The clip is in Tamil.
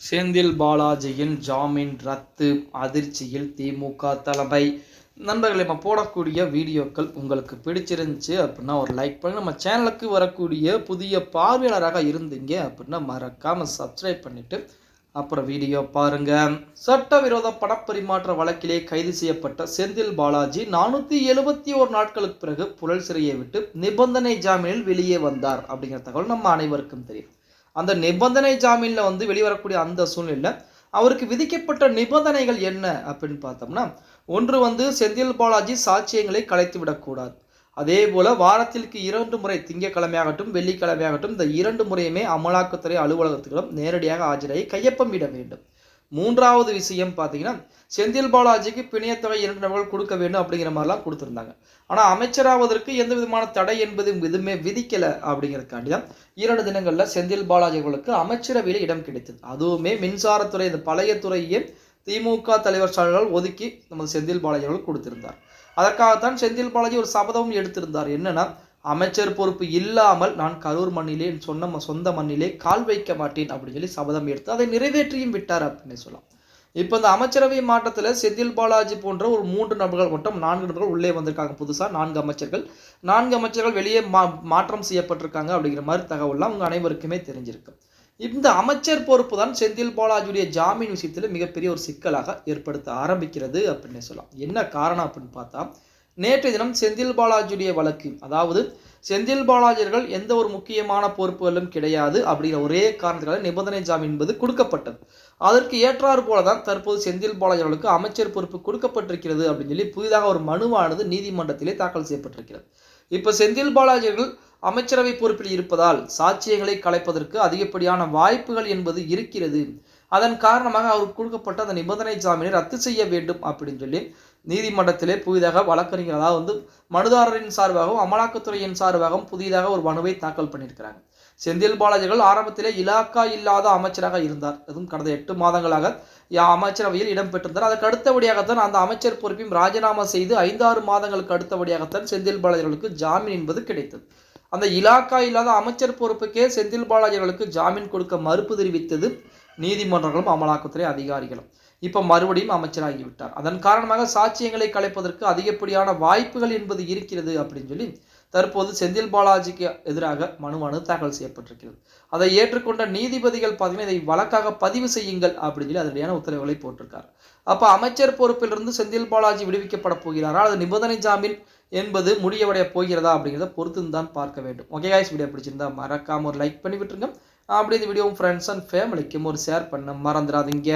செந்தில் பாலாஜியின் ஜாமீன் ரத்து அதிர்ச்சியில் திமுக தலைமை. நண்பர்களை நம்ம போடக்கூடிய வீடியோக்கள் உங்களுக்கு பிடிச்சிருந்துச்சு அப்படின்னா ஒரு லைக் பண்ணி நம்ம சேனலுக்கு வரக்கூடிய புதிய பார்வையாளராக இருந்தீங்க அப்படின்னா மறக்காமல் சப்ஸ்கிரைப் பண்ணிவிட்டு அப்புறம் வீடியோ பாருங்க. சட்டவிரோத பணப்பரிமாற்ற வழக்கிலே கைது செய்யப்பட்ட செந்தில் பாலாஜி நானூற்றி எழுபத்தி ஒரு நாட்களுக்கு பிறகு புழல் சிறையை விட்டு நிபந்தனை ஜாமீனில் வெளியே வந்தார் அப்படிங்கிற தகவல் நம்ம அனைவருக்கும் தெரியும். அந்த நிபந்தனை ஜாமீனில் வந்து வெளிவரக்கூடிய அந்த சூழ்நிலையில் அவருக்கு விதிக்கப்பட்ட நிபந்தனைகள் என்ன அப்படின்னு பார்த்தோம்னா ஒன்று வந்து செந்தில் பாலாஜி சாட்சியங்களை கலைத்து விடக்கூடாது. அதே போல் வாரத்திற்கு இரண்டு முறை திங்கட்கிழமையாகட்டும் வெள்ளிக்கிழமையாகட்டும் இந்த இரண்டு முறையுமே அமலாக்கத்துறை அலுவலகத்துகளும் நேரடியாக ஆஜராகி கையொப்பமிட வேண்டும். மூன்றாவது விஷயம் பார்த்தீங்கன்னா செந்தில் பாலாஜிக்கு பிணையத்தொகை இரண்டு நபர்கள் கொடுக்க வேண்டும் அப்படிங்கிற மாதிரிலாம் கொடுத்துருந்தாங்க. ஆனால் அமைச்சராவதற்கு எந்த விதமான தடை என்பது எதுவுமே விதிக்கலை அப்படிங்கிறதுக்காண்டி தான் இரண்டு தினங்களில் செந்தில் பாலாஜி அவர்களுக்கு அமைச்சரவையில் இடம் கிடைத்தது. அதுவுமே மின்சாரத்துறை இந்த பழைய துறையே திமுக தலைவர் ஸ்டாலினால் ஒதுக்கி நமது செந்தில் பாலாஜி அவர்கள் கொடுத்திருந்தார். அதற்காகத்தான் செந்தில் பாலாஜி ஒரு சபதமும் எடுத்திருந்தார். என்னன்னா அமைச்சர் பொறுப்பு இல்லாமல் நான் கரூர் மண்ணிலே என் சொன்ன சொந்த மண்ணிலே கால் வைக்க மாட்டேன் அப்படின்னு சொல்லி சபதம் எடுத்து அதை நிறைவேற்றியும் விட்டார் அப்படின்னு சொல்லலாம். இப்போ இந்த அமைச்சரவை மாற்றத்தில் செந்தில் பாலாஜி போன்ற ஒரு மூன்று நபர்கள் மட்டும் நான்கு நபர்கள் உள்ளே வந்திருக்காங்க புதுசாக நான்கு அமைச்சர்கள். நான்கு அமைச்சர்கள் வெளியே மா மாற்றம் செய்யப்பட்டிருக்காங்க அப்படிங்கிற மாதிரி தகவல்லாம் உங்கள் அனைவருக்குமே தெரிஞ்சிருக்கு. இந்த அமைச்சர் பொறுப்பு தான் செந்தில் பாலாஜியுடைய ஜாமீன் விஷயத்தில் மிகப்பெரிய ஒரு சிக்கலாக ஏற்படுத்த ஆரம்பிக்கிறது அப்படின்னு சொல்லலாம். என்ன காரணம் அப்படின்னு பார்த்தா நேற்றைய தினம் செந்தில் பாலாஜியுடைய வழக்கு. அதாவது செந்தில் பாலாஜியர்கள் எந்த ஒரு முக்கியமான பொறுப்புகளும் கிடையாது அப்படிங்கிற ஒரே காரணத்துக்காக நிபந்தனை ஜாமீன் என்பது கொடுக்கப்பட்டது. அதற்கு ஏற்றாறு போல தான் தற்போது செந்தில் பாலாஜியர்களுக்கு அமைச்சர் பொறுப்பு கொடுக்கப்பட்டிருக்கிறது அப்படின்னு சொல்லி புதிதாக ஒரு மனுவானது நீதிமன்றத்திலே தாக்கல் செய்யப்பட்டிருக்கிறது. இப்போ செந்தில் பாலாஜியர்கள் அமைச்சரவை பொறுப்பில் இருப்பதால் சாட்சியங்களை கலைப்பதற்கு அதிகப்படியான வாய்ப்புகள் என்பது இருக்கிறது. அதன் காரணமாக அவருக்கு கொடுக்கப்பட்ட அந்த நிபந்தனை ஜாமீனை ரத்து செய்ய வேண்டும் அப்படின்னு சொல்லி நீதிமன்றத்திலே புதிதாக வழக்கறிஞர் அதாவது வந்து மனுதாரரின் சார்பாகவும் அமலாக்கத்துறையின் சார்பாகவும் புதிதாக ஒரு மனுவை தாக்கல் பண்ணியிருக்கிறாங்க. செந்தில் பாலாஜிகள் ஆரம்பத்திலே இலாக்கா இல்லாத அமைச்சராக இருந்தார். அதுவும் கடந்த எட்டு மாதங்களாக அமைச்சரவையில் இடம்பெற்றிருந்தார். அதற்கு அடுத்தபடியாகத்தான் அந்த அமைச்சர் பொறுப்பையும் ராஜினாமா செய்து ஐந்தாறு மாதங்களுக்கு அடுத்தபடியாகத்தான் செந்தில் பாலாஜிகளுக்கு ஜாமீன் என்பது கிடைத்தது. அந்த இலாக்கா இல்லாத அமைச்சர் பொறுப்புக்கே செந்தில் பாலாஜிகளுக்கு ஜாமீன் கொடுக்க மறுப்பு தெரிவித்தது நீதிமன்றங்களும் அமலாக்கத்துறை அதிகாரிகளும். இப்போ மறுபடியும் அமைச்சராகிவிட்டார் அதன் காரணமாக சாட்சியங்களை கலைப்பதற்கு அதிகப்படியான வாய்ப்புகள் என்பது இருக்கிறது அப்படின்னு சொல்லி தற்போது செந்தில் பாலாஜிக்கு எதிராக மனு தாக்கல் செய்யப்பட்டிருக்கிறது. அதை ஏற்றுக்கொண்ட நீதிபதிகள் பார்த்தீங்கன்னா இதை வழக்காக பதிவு செய்யுங்கள் அப்படின்னு சொல்லி அதனுடைய உத்தரவுகளை போட்டிருக்கார். அப்போ அமைச்சர் பொறுப்பிலிருந்து செந்தில் பாலாஜி விடுவிக்கப்பட போகிறாரா? அது நிபந்தனை ஜாமீன் என்பது முடியவடைய போகிறதா அப்படிங்கிறத பொறுத்து தான் பார்க்க வேண்டும். ஓகே காய்ஸ் வீடியோ பிடிச்சிருந்தா மறக்காம ஒரு லைக் பண்ணி விட்டுருங்க அப்படி இந்த வீடியோ ஃப்ரெண்ட்ஸ் அண்ட் ஃபேமிலிக்கும் ஒரு ஷேர் பண்ண மறந்துடாதீங்க.